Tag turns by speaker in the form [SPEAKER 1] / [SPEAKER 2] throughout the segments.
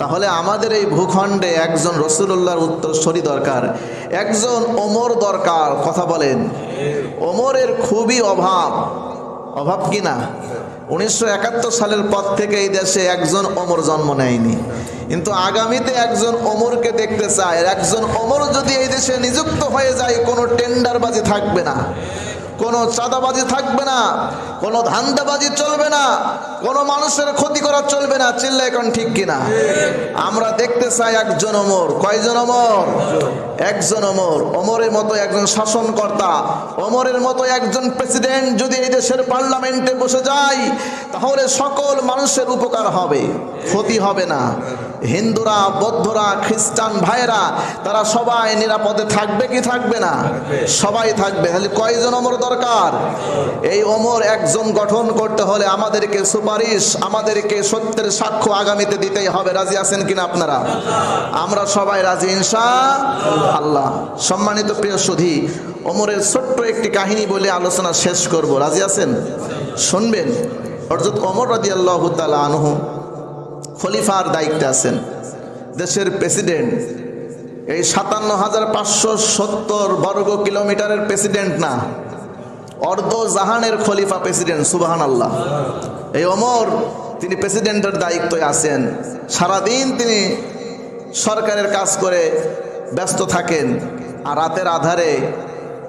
[SPEAKER 1] তাহলে আমাদের এই ভূখণ্ডে একজন রসুল্লাহর উত্তরস্বরী দরকার, একজন ওমর দরকার, কথা বলেন। ওমরের খুবই অভাব। অভাব কি না? উনিশশো একাত্তর সালের পর থেকে এই দেশে একজন ওমর জন্ম নেয়নি। কিন্তু আগামীতে একজন ওমরকে দেখতে চায়। একজন ওমর যদি এই দেশে নিযুক্ত হয়ে যায়, কোনো টেন্ডারবাজি থাকবে না। কোনো চাঁদাবাজি থাকবে না, কোনো ধান্দাবাজি চলবে না, কোনো মানুষের ক্ষতি করা চলবে না চিল্লা এখন ঠিক কিনা? আমরা দেখতে চাই একজন অমর কয়জন অমর একজন অমর অমরের মতো একজন শাসনকর্তা অমরের মতো একজন প্রেসিডেন্ট যদি এই দেশের পার্লামেন্টে বসে যায়, তাহলে সকল মানুষের উপকার হবে, ক্ষতি হবে না। হিন্দুরা বৌদ্ধরা খ্রিস্টান ভাইয়েরা তারা সবাই নিরাপদে থাকবে কি থাকবে না? সবাই থাকবে। তাহলে কয়জন অমর দরকার? এই অমর একজন গঠন করতে হলে আমাদেরকে সুপারিশ আমাদেরকে সত্যের সাক্ষ্য আগামীতে দিতেই হবে। রাজি আছেন কিনা আপনারা? আমরা সবাই রাজি ইনশা আল্লাহ। সম্মানিত প্রিয় সুধী অমরের ছোট্ট একটি কাহিনী বলে আলোচনা শেষ করব। রাজি আছেন? শুনবেন? অর্থাৎ অমর রাজি আল্লাহ তালা আনহু খলিফার দায়িত্বে আছেন। দেশের প্রেসিডেন্ট, এই সাতান্ন হাজার পাঁচশো সত্তর বর্গ কিলোমিটারের প্রেসিডেন্ট না, অর্ধ জাহানের খলিফা প্রেসিডেন্ট সুবাহান আল্লাহ এই অমর, তিনি প্রেসিডেন্টের দায়িত্বে আছেন। সারাদিন তিনি সরকারের কাজ করে ব্যস্ত থাকেন, আর রাতের আধারে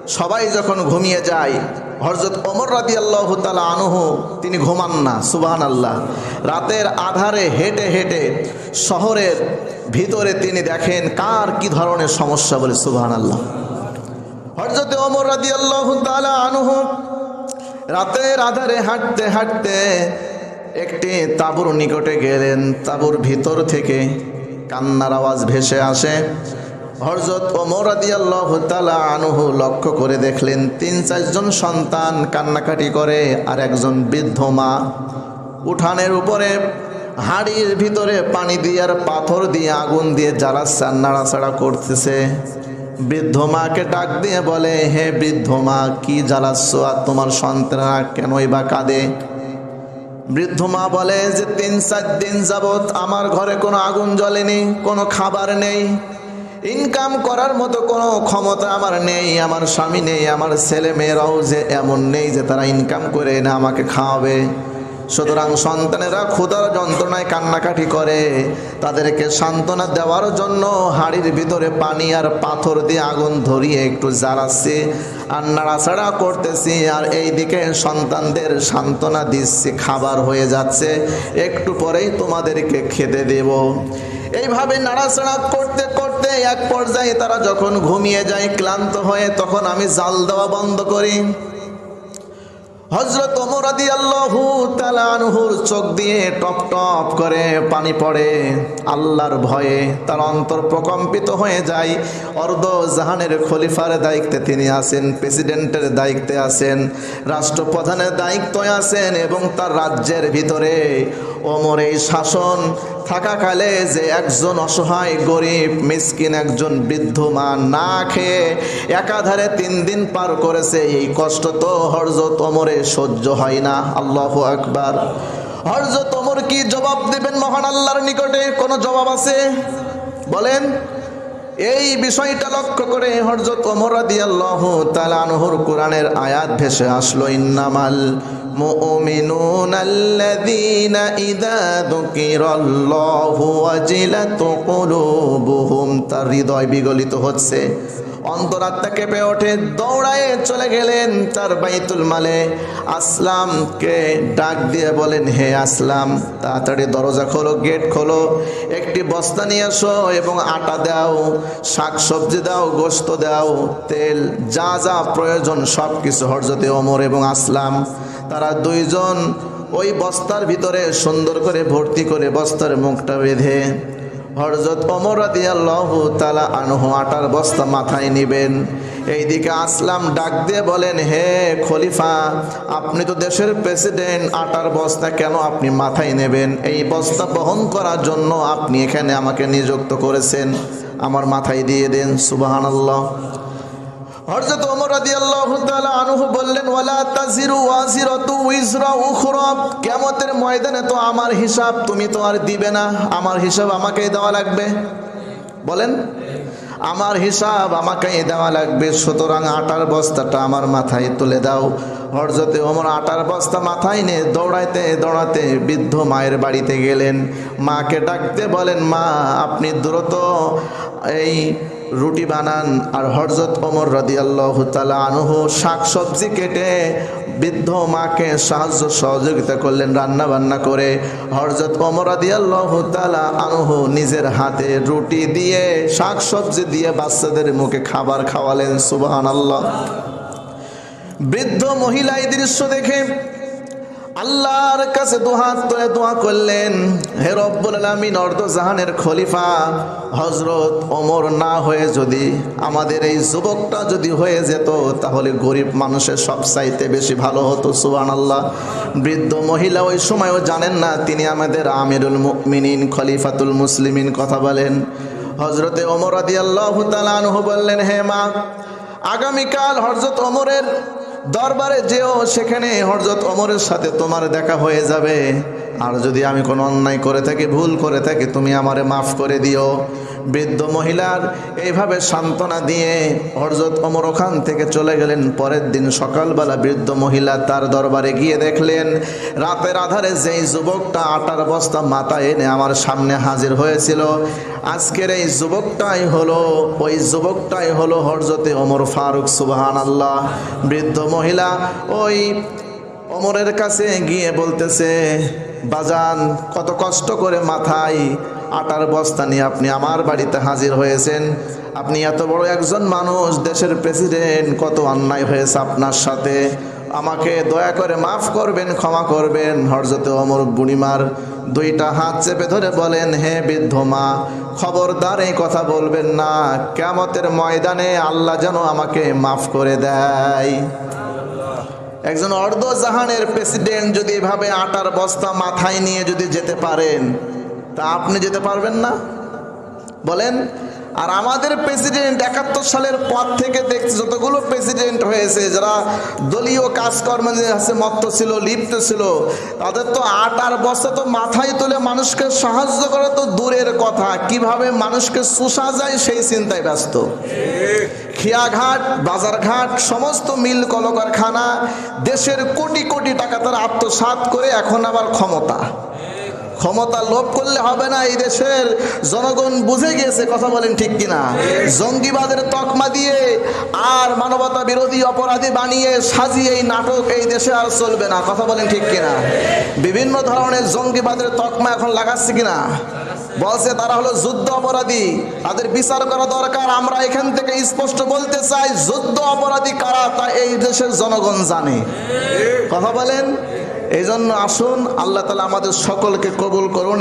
[SPEAKER 1] সবাই যখন ঘুমিয়ে যায় হরজত অমর রাদি আল্লাহ তালা আনহু, তিনি ঘুমান না সুবাহান আল্লাহ রাতের আধারে হেঁটে হেঁটে শহরের ভিতরে তিনি দেখেন কার কি ধরনের সমস্যা বলে সুবাহান আল্লাহ হরজতে অমর রাদি আল্লাহ তালা আনহু রাতের আধারে হাঁটতে হাঁটতে একটি তাঁবুর নিকটে গেলেন। তাঁবুর ভিতর থেকে কান্নার আওয়াজ ভেসে আসে। হরজত ওমর আল্লাহ তালা আনুহু লক্ষ্য করে দেখলেন, তিন চারজন সন্তান কান্নাকাটি করে আর একজন বৃদ্ধ মা। উঠানের উপরে হাড়ির ভিতরে পানি দিয়ে আর পাথর দিয়ে আগুন দিয়ে জ্বালাচ্ছে আর নাড়াচাড়া করতেছে। বৃদ্ধ মাকে ডাক দিয়ে বলে, হে বৃদ্ধ মা, কি জ্বালাচ্ছ আর তোমার সন্তানরা কেনই বা কাঁদে? বৃদ্ধ মা বলে, যে তিন চার দিন যাবৎ আমার ঘরে কোনো আগুন জ্বলেনি, কোনো খাবার নেই ইনকাম করার মতো কোনো ক্ষমতা আমার নেই, আমার স্বামী নেই, আমার ছেলে মেয়েরাও যে এমন নেই যে তারা ইনকাম করে এনে আমাকে খাওয়াবে। সুতরাং সন্তানেরা ক্ষুধার যন্ত্রণায় কান্নাকাটি করে, তাদেরকে সান্ত্বনা দেওয়ার জন্য হাড়ির ভিতরে পানি আর পাথর দিয়ে আগুন ধরিয়ে একটু জ্বালাচ্ছি আর নাড়াচাড়া করতেছি আর এই দিকে সন্তানদের সান্ত্বনা দিচ্ছি, খাবার হয়ে যাচ্ছে, একটু পরেই তোমাদেরকে খেতে দেব। এইভাবে নাড়াচাড়া করতে এক পর্যায়ে তারা যখন ঘুমিয়ে যায়, ক্লান্ত হয়ে, তখন আমি জাল দেওয়া বন্ধ করি। হজরত ওমরাদি আল্লাহু তালানহুর চোখ দিয়ে টপ টপ করে পানি পড়ে। আল্লাহর ভয়ে তার অন্তর প্রকম্পিত হয়ে যায়। অর্ধ জাহানের খলিফার দায়িত্বে তিনি আছেন, প্রেসিডেন্টের দায়িত্বে আছেন, রাষ্ট্রপ্রধানের দায়িত্বে আছেন এবং তার রাজ্যের ভিতরে ওমর এই শাসন থাকাকালে যে একজন অসহায় গরিব, মিসকিন একজন বৃদ্ধ মা না খেয়ে একাধারে তিন দিন পার করেছে, এই কষ্ট তো হরজত ওমরে সহ্য হয় না। আল্লাহ আকবার। হরজত ওমর কি জবাব দেবেন মহান আল্লাহর নিকটে? কোনো জবাব আছে? বলেন। এই বিষয়টা লক্ষ্য করে হরজত ওমর রাদিয়াল্লাহু তাআলা আনহুর কোরআনের আয়াত ভেসে আসলো, ইন্নামাল মুমিনুন আল্লাযীনা ইযা যুকিরাল্লাহু ওয়াজিলাত কুলুবুহুম তার হৃদয় বিগলিত হচ্ছে। অন্তরাত্মা কেঁপে ওঠে, দৌড়ায়ে চলে গেলেন তার বাইতুল মালে। আসলামকে ডাক দিয়ে বলেন, হে আসলাম। তাড়াতাড়ি দরজা খোলো, গেট খোলো, একটি বস্তা নিয়ে এসো এবং আটা দাও শাক সবজি দাও গোস্ত দাও, তেল, যা যা প্রয়োজন সব কিছু হরজতে ওমর এবং আসলাম। তারা দুইজন ওই বস্তার ভিতরে সুন্দর করে ভর্তি করে বস্তার মুখটা বেঁধে হরজত অমর রাদিয়াল্লাহু তালা আনহু আটার বস্তা মাথায় নিবেন। এইদিকে আসলাম, ডাক দিয়ে বলেন, হে খলিফা, আপনি তো দেশের প্রেসিডেন্ট, আটার বস্তা কেন আপনি মাথায় নেবেন? এই বস্তা বহন করার জন্য আপনি এখানে আমাকে নিযুক্ত করেছেন। আমার মাথায় দিয়ে দেন। সুবাহান আল্লাহ হযরত ওমর রাদিয়াল্লাহু তাআলা বললেন, ওয়ালা তাজিরু ওয়াজিরাতু উইজরা উখরা। কিয়ামতের ময়দানে তো আমার হিসাব তুমি তো আর দিবে না, আমার হিসাব আমাকেই দেওয়া লাগবে। বলেন, আমার হিসাব আমাকেই দেওয়া লাগবে, সুতরাং আটার বস্তাটা আমার মাথায় তুলে দাও। হরজতে ওমর আটার বস্তা মাথায় নিয়ে দৌড়াইতে দৌড়াতে বৃদ্ধ মায়ের বাড়িতে গেলেন। মাকে ডাকতে বলেন, মা, আপনি দ্রুত এই রুটি বানান আর হরজত ওমর রদিয়াল্লাহ তালা আনহু শাক সবজি কেটে বৃদ্ধ মাকে সাহায্য সহযোগিতা করলেন, রান্না বান্না করে। হরজত ওমর রদিয়াল্লাহ তালা আনহু নিজের হাতে রুটি দিয়ে শাক সবজি দিয়ে বাচ্চাদের মুখে খাবার খাওয়ালেন সুবহান আল্লাহ বৃদ্ধ মহিলা এই দৃশ্য দেখে আল্লাহর কাছে দুহাত তুলে দোয়া করলেন, হে রব্বুল আলামিন অর্ধ জাহানের খলিফা হজরত ওমর না হয়ে যদি আমাদের এই যুবকটা যদি হয়ে যেত, তাহলে গরিব মানুষের সব চাইতে বেশি ভালো হতো। সুবান আল্লাহ বৃদ্ধ মহিলা ওই সময়ও জানেন না, তিনি আমাদের আমিরুল মুমিনিন, খলিফাতুল মুসলিমিন কথা বলেন। হজরতে ওমর আদি আল্লাহ বললেন, হে মা, আগামীকাল হজরত ওমরের দরবারে যেও সেখানে হরজত অমরের সাথে তোমার দেখা হয়ে যাবে। আর যদি আমি কোনো অন্যায় করে থাকি, ভুল করে থাকি, তুমি আমারে মাফ করে দিও। বৃদ্ধ মহিলার এইভাবে সান্ত্বনা দিয়ে হরজত অমর ওখান থেকে চলে গেলেন। পরের দিন সকালবেলা বৃদ্ধ মহিলা তার দরবারে গিয়ে দেখলেন, রাতের আধারে যেই যুবকটা আটার বস্তা মাথায় এনে আমার সামনে হাজির হয়েছিল। আজকের এই যুবকটাই হলো, ওই যুবকটাই হলো হরজতে অমর ফারুক সুবহান আল্লাহ বৃদ্ধ মহিলা ওই অমরের কাছে গিয়ে বলতেছে বাজান, কত কষ্ট করে মাথায় আটার বস্তা নিয়ে আপনি আমার বাড়িতে হাজির হয়েছেন। আপনি এত বড় একজন মানুষ, দেশের প্রেসিডেন্ট, কত অন্যায় হয়েছে আপনার সাথে। আমাকে দয়া করে মাফ করবেন, ক্ষমা করবেন। হরজতে অমর বুড়িমার দুইটা হাত চেপে ধরে বলেন, হে বৃদ্ধ মা, খবরদার এই কথা বলবেন না। কেমতের ময়দানে আল্লাহ যেন আমাকে মাফ করে দেয়। একজন অর্ধ জাহানের প্রেসিডেন্ট যদি এভাবে আটার বস্তা মাথায় নিয়ে যদি যেতে পারেন, তা আপনি যেতে পারবেন না? বলেন, আর আমাদের প্রেসিডেন্ট একাত্তর সালের পর থেকে দেখছি যতগুলো প্রেসিডেন্ট হয়েছে, যারা দলীয় কাজকর্মে আছে, মত্ত ছিল, লিপ্ত ছিল, তাদের তো আট আর বস্তা তো মাথায় তুলে মানুষকে সাহায্য করা তো দূরের কথা। কীভাবে মানুষকে শুষা যায় সেই চিন্তায় ব্যস্ত? খিয়াঘাট, বাজারঘাট, সমস্ত মিল কলকারখানা, দেশের কোটি কোটি টাকা তারা আত্মসাৎ করে এখন আবার ক্ষমতা। ক্ষমতা লোভ করলে হবে না এই দেশের। জনগণ বুঝে গিয়েছে কথা বলেন ঠিক কিনা। জঙ্গিবাদের তকমা দিয়ে আর মানবতা বিরোধী অপরাধী বানিয়ে সাজিয়ে এই নাটক এই দেশে আর চলবে না। কথা বলেন ঠিক কিনা। বিভিন্ন ধরনের জঙ্গিবাদের তকমা এখন লাগাচ্ছে কিনা? বলছে তারা হলো যুদ্ধ অপরাধী। তাদের বিচার করা দরকার। আমরা এখান থেকে স্পষ্ট বলতে চাই যুদ্ধ অপরাধী কারা তা এই দেশের জনগণ জানে। কথা বলেন? এই জন্য আসুন আল্লাহ তালা আমাদের সকলকে কবুল করুন।